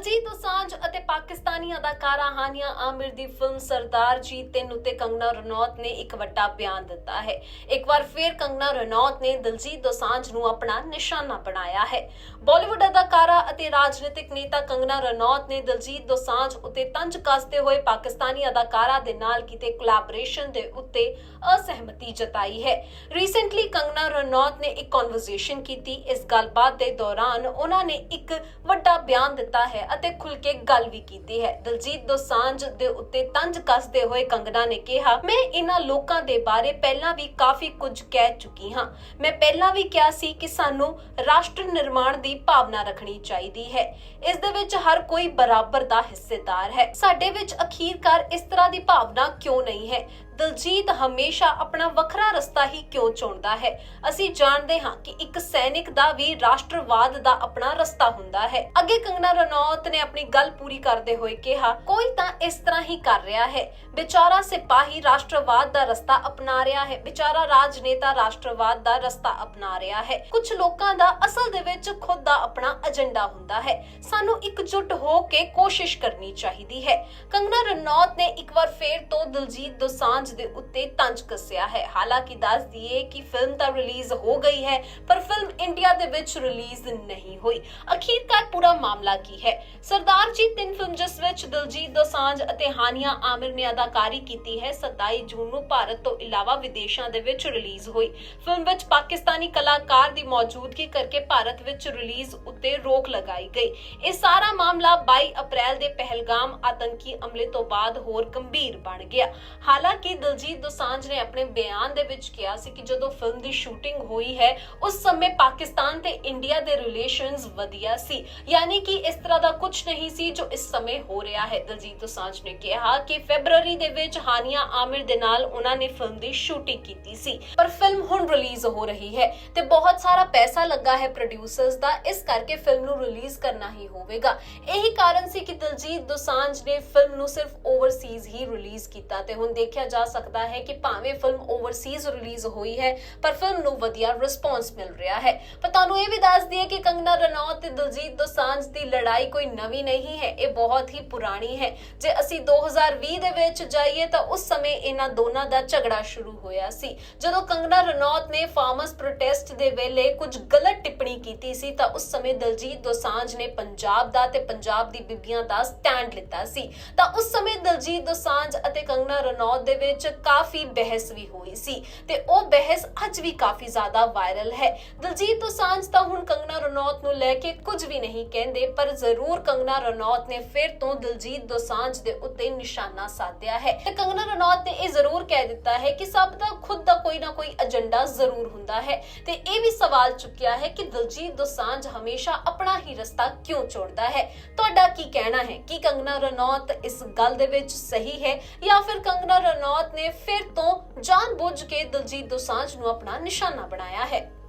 ਦਿਲਜੀਤ ਦੋਸਾਂਝ ਅਤੇ ਪਾਕਿਸਤਾਨੀ ਅਦਾਕਾਰਾ ਹਾਨੀਆ, ਆਮਿਰ ਦੀ ਫਿਲਮ ਸਰਦਾਰ ਜੀ, ਤਿੰਨ ਉੱਤੇ ਕੰਗਨਾ ਰਣੌਤ ਨੇ ਇੱਕ ਵੱਡਾ ਬਿਆਨ ਦਿੱਤਾ ਹੈ। ਇੱਕ ਵਾਰ ਫਿਰ ਕੰਗਨਾ ਰਣੌਤ ਨੇ ਦਿਲਜੀਤ ਦੋਸਾਂਝ ਨੂੰ ਆਪਣਾ ਨਿਸ਼ਾਨਾ ਬਣਾਇਆ ਹੈ। ਬਾਲੀਵੁੱਡ ਅਦਾਕਾਰਾ ਅਤੇ ਰਾਜਨੀਤਿਕ ਨੇਤਾ ਕੰਗਨਾ ਰਣੌਤ ਨੇ ਦਿਲਜੀਤ ਦੋਸਾਂਝ ਉੱਤੇ ਤੰਜ ਕੱਸਦੇ ਹੋਏ ਪਾਕਿਸਤਾਨੀ ਅਦਾਕਾਰਾ ਦੇ ਨਾਲ ਕੀਤੇ ਕੋਲੈਬੋਰੇਸ਼ਨ ਦੇ ਉੱਤੇ ਅਸਹਿਮਤੀ ਜਤਾਈ ਹੈ। ਰੀਸੈਂਟਲੀ ਕੰਗਨਾ ਰਣੌਤ ਨੇ ਇੱਕ ਕਨਵਰਸੇਸ਼ਨ ਕੀਤੀ। ਇਸ ਗੱਲਬਾਤ ਦੇ ਦੌਰਾਨ ਉਹਨਾਂ ਨੇ ਇੱਕ ਵੱਡਾ ਬਿਆਨ ਦਿੱਤਾ ਹੈ ਅਤੇ ਖੁੱਲ ਕੇ ਗੱਲ ਵੀ ਕੀਤੀ ਹੈ। ਦਲਜੀਤ ਦੋਸਾਂਝ ਦੇ ਉੱਤੇ ਤੰਜ ਕੱਸਦੇ ਹੋਏ ਕੰਗਨਾ ਨੇ ਕਿਹਾ, ਮੈਂ ਇਹਨਾਂ ਲੋਕਾਂ ਦੇ ਬਾਰੇ ਪਹਿਲਾਂ ਵੀ ਕਾਫੀ ਕੁਝ ਕਹਿ ਚੁੱਕੀ ਹਾਂ। ਮੈਂ ਪਹਿਲਾਂ ਵੀ ਕਿਹਾ ਸੀ ਕਿ ਸਾਨੂੰ ਰਾਸ਼ਟਰ ਨਿਰਮਾਣ ਦੀ ਭਾਵਨਾ ਰੱਖਣੀ ਚਾਹੀਦੀ ਹੈ। ਇਸ ਦੇ ਵਿੱਚ ਹਰ ਕੋਈ ਬਰਾਬਰ ਦਾ ਹਿੱਸੇਦਾਰ ਹੈ। ਸਾਡੇ ਵਿੱਚ ਅਖੀਰਕਾਰ ਇਸ ਤਰ੍ਹਾਂ ਦੀ ਭਾਵਨਾ ਕਿਉਂ ਨਹੀਂ ਹੈ? ਦਲਜੀਤ ਹਮੇਸ਼ਾ ਆਪਣਾ ਵੱਖਰਾ ਰਸਤਾ ਹੀ ਕਿਉਂ ਚੁਣਦਾ ਹੈ? ਅਸੀਂ ਜਾਣਦੇ ਹਾਂ ਕਿ ਇੱਕ ਸੈਨਿਕ ਦਾ ਵੀ ਰਾਸ਼ਟਰਵਾਦ ਦਾ ਆਪਣਾ ਰਸਤਾ ਹੁੰਦਾ ਹੈ। ਅੱਗੇ ਕੰਗਨਾ ਰਣੌਤ ਨੇ ਆਪਣੀ ਗੱਲ ਪੂਰੀ ਕਰਦੇ ਹੋਏ ਕਿਹਾ, ਕੋਈ ਤਾਂ ਇਸ ਤਰ੍ਹਾਂ ਹੀ ਕਰ ਰਿਹਾ ਹੈ। ਵਿਚਾਰਾ ਸਿਪਾਹੀ ਰਾਸ਼ਟਰਵਾਦ ਦਾ ਰਸਤਾ ਅਪਣਾ ਰਿਹਾ ਹੈ। ਵਿਚਾਰਾ ਰਾਜਨੇਤਾ ਰਾਸ਼ਟਰਵਾਦ ਦਾ ਰਸਤਾ ਅਪਣਾ ਰਿਹਾ ਹੈ। ਕੁਝ ਲੋਕਾਂ ਦਾ ਅਸਲ ਦੇ ਵਿੱਚ ਖੁਦ ਦਾ ਆਪਣਾ ਏਜੰਡਾ ਹੁੰਦਾ ਹੈ। ਸਾਨੂੰ ਇਕਜੁੱਟ ਹੋ ਕੇ ਕੋਸ਼ਿਸ਼ ਕਰਨੀ ਚਾਹੀਦੀ ਹੈ। ਕੰਗਨਾ ਰਣੌਤ ਨੇ ਇੱਕ ਵਾਰ ਫੇਰ ਤੋਂ ਦਿਲਜੀਤ ਦੋਸਾਂਝ ਦੇ ਉੱਤੇ ਤੰਜ ਕੱਸਿਆ ਹੈ। ਹਾਲਾਂਕਿ ਦੱਸ ਦਈਏ ਕਿ ਫਿਲਮ ਤਾਂ ਰਿਲੀਜ਼ ਹੋ ਗਈ ਹੈ, ਪਰ ਫਿਲਮ ਇੰਡੀਆ ਦੇ ਵਿੱਚ ਰਿਲੀਜ਼ ਨਹੀਂ ਹੋਈ। ਅਖੀਰਕਾਰ ਪੂਰਾ ਮਾਮਲਾ ਕੀ ਹੈ? ਸਰਦਾਰ ਜੀ, ਤਿੰਨ ਫਿਲਮ ਜਿਸ ਵਿੱਚ ਦਿਲਜੀਤ ਦੋਸਾਂਝ ਅਤੇ ਹਾਨੀਆ ਆਮਿਰ ਨੇ ਅਦਾਕਾਰੀ ਕੀਤੀ ਹੈ 27 ਜੂਨ ਨੂੰ ਭਾਰਤ ਤੋਂ ਇਲਾਵਾ ਵਿਦੇਸ਼ਾਂ ਦੇ ਵਿੱਚ ਰਿਲੀਜ਼ ਹੋਈ। ਫਿਲਮ ਵਿੱਚ ਪਾਕਿਸਤਾਨੀ ਕਲਾਕਾਰ ਦੀ ਮੌਜੂਦਗੀ ਕਰਕੇ ਭਾਰਤ ਵਿੱਚ ਰਿਲੀਜ਼ ਉੱਤੇ ਰੋਕ ਲਗਾਈ ਗਈ। ਇਹ ਸਾਰਾ ਮਾਮਲਾ 22 ਅਪ੍ਰੈਲ ਦੇ ਪਹਿਲਗਾਮ ਆਤੰਕੀ ਹਮਲੇ ਤੋਂ ਬਾਅਦ ਹੋਰ ਗੰਭੀਰ ਬਣ ਗਿਆ। ਹਾਲਾਂਕਿ ਦਿਲਜੀਤ ਦੋਸਾਂਝ ਨੇ ਆਪਣੇ ਬਿਆਨ ਦੇ ਵਿੱਚ ਕਿਹਾ ਸੀ ਕਿ ਜਦੋਂ ਫਿਲਮ ਦੀ ਸ਼ੂਟਿੰਗ ਹੋਈ ਹੈ, ਉਸ ਸਮੇਂ ਪਾਕਿਸਤਾਨ ਤੇ ਇੰਡੀਆ ਦੇ ਰਿਲੇਸ਼ਨਸ ਵਧੀਆ ਸੀ। ਯਾਨੀ ਕਿ ਇਸ ਤਰ੍ਹਾਂ ਦਾ ਕੁਝ ਨਹੀਂ ਸੀ ਜੋ ਇਸ ਸਮੇਂ ਹੋ ਰਿਹਾ ਹੈ, ਦਿਲਜੀਤ ਦੋਸਾਂਝ ਨੇ ਕਿਹਾ ਕਿ ਫੈਬਰੂਅਰੀ ਦੇ ਵਿੱਚ ਹਾਨੀਆ ਆਮਿਰ ਦੇ ਨਾਲ ਉਹਨਾਂ ਨੇ ਫਿਲਮ ਦੀ ਸ਼ੂਟਿੰਗ ਕੀਤੀ ਸੀ। ਪਰ ਫਿਲਮ ਹੁਣ ਰਿਲੀਜ਼ ਹੋ ਰਹੀ ਹੈ ਤੇ ਬਹੁਤ ਸਾਰਾ ਪੈਸਾ ਲੱਗਾ ਹੈ ਪ੍ਰੋਡਿਊਸਰਸ ਦਾ, ਇਸ ਕਰਕੇ ਫਿਲਮ ਨੂੰ ਰਿਲੀਜ਼ ਕਰਨਾ ਹੀ ਹੋਵੇਗਾ। ਇਹੀ ਕਾਰਨ ਸੀ ਕਿ ਦਿਲਜੀਤ ਦੋਸਾਂਝ ਨੇ ਫਿਲਮ ਨੂੰ ਸਿਰਫ ਓਵਰਸੀਜ਼ ਹੀ ਰਿਲੀਜ਼ ਕੀਤਾ ਤੇ ਹੁਣ ਦੇਖਿਆ ਜਾ ਸਕਦਾ ਹੈ ਕਿ ਭਾਵੇਂ ਫਿਲਮ ਓਵਰਸੀਜ਼ ਰਿਲੀਜ਼ ਹੋਈ ਹੈ, ਪਰ ਫਿਲਮ ਨੂੰ ਵਧੀਆ ਰਿਸਪੌਂਸ ਮਿਲ ਰਿਹਾ ਹੈ। ਪਰ ਤੁਹਾਨੂੰ ਇਹ ਵੀ ਦੱਸ ਦਈਏ ਕਿ ਕੰਗਨਾ ਰਣੌਤ ਤੇ ਦਿਲਜੀਤ ਦੋਸਾਂਝ ਦੀ ਲੜਾਈ ਕੋਈ ਨਵੀਂ ਨਹੀਂ ਹੈ, ਇਹ ਬਹੁਤ ਹੀ ਪੁਰਾਣੀ ਹੈ। ਜੇ ਅਸੀਂ 2020 ਦੇ ਵਿੱਚ ਜਾਈਏ ਤਾਂ ਉਸ ਸਮੇਂ ਇਹਨਾਂ ਦੋਨਾਂ ਦਾ ਝਗੜਾ ਸ਼ੁਰੂ ਹੋਇਆ ਸੀ। ਜਦੋਂ ਕੰਗਨਾ ਰਣੌਤ ਨੇ ਫਾਰਮਰਸ ਪ੍ਰੋਟੈਸਟ ਦੇ ਵੇਲੇ ਕੁਝ ਗਲਤ ਟਿੱਪਣੀ ਕੀਤੀ ਸੀ, ਤਾਂ ਉਸ ਸਮੇਂ ਦਿਲਜੀਤ ਦੋਸਾਂਝ ਨੇ ਪੰਜਾਬ ਦਾ ਤੇ ਪੰਜਾਬ ਦੀ ਬੀਬੀਆਂ ਦਾ ਸਟੈਂਡ ਲਿੱਤਾ ਸੀ। ਤਾਂ ਉਸ ਸਮੇਂ ਦਿਲਜੀਤ ਦੋਸਾਂਝ ਅਤੇ ਕੰਗਨਾ ਰਣੌਤ ਦੇ ਵਿੱਚ ਕਾਫੀ ਬਹਿਸ ਵੀ ਹੋਈ ਸੀ ਤੇ ਉਹ ਬਹਿਸ ਅੱਜ ਵੀ ਕਾਫੀ ਜ਼ਿਆਦਾ ਵਾਇਰਲ ਹੈ। ਦਿਲਜੀਤ ਦੋਸਾਂਝ ਤਾਂ ਹੁਣ ਕੰਗਨਾ ਰਣੌਤ ਨੂੰ ਲੈ ਕੇ ਕੁਝ ਵੀ ਨਹੀਂ ਕਹਿੰਦੇ, ਪਰ ਜ਼ਰੂਰ ਕੰਗਨਾ ਰਣੌਤ ਨੇ ਫਿਰ ਤੋਂ ਦਿਲਜੀਤ ਦੋਸਾਂਝ ਦੇ ਉੱਤੇ ਨਿਸ਼ਾਨਾ ਸਾਧਿਆ ਹੈ। ਤੇ ਕੰਗਨਾ ਰਣੌਤ ਨੇ ਇਹ ਜ਼ਰੂਰ ਕਹਿ ਦਿੱਤਾ ਹੈ ਕਿ ਸਭ ਦਾ, ਖੁਦ ਦਾ ਕੋਈ ਨਾ ਕੋਈ ਏਜੰਡਾ ਜ਼ਰੂਰ ਹੁੰਦਾ ਹੈ ਤੇ ਇਹ ਵੀ ਸਵਾਲ ਚੁੱਕਿਆ ਹੈ ਕਿ ਦਿਲਜੀਤ ਦੋਸਾਂਝ ਹਮੇਸ਼ਾ ਆਪਣਾ ਹੀ ਰਸਤਾ ਕਿਉਂ ਚੁਣਦਾ ਹੈ? ਤੁਹਾਡਾ ਕੀ ਕਹਿਣਾ ਹੈ? ਕਿ ਕੰਗਨਾ ਰਣੌਤ ਇਸ ਗੱਲ ਦੇ ਵਿੱਚ ਸਹੀ ਹੈ ਜਾਂ ਫਿਰ ਕੰਗਨਾ ਰਣੌਤ ਨੇ ਫਿਰ ਤੋਂ ਜਾਣਬੁੱਝ ਕੇ ਦਿਲਜੀਤ ਦੋਸਾਂਝ ਨੂੰ ਆਪਣਾ ਨਿਸ਼ਾਨਾ ਬਣਾਇਆ ਹੈ।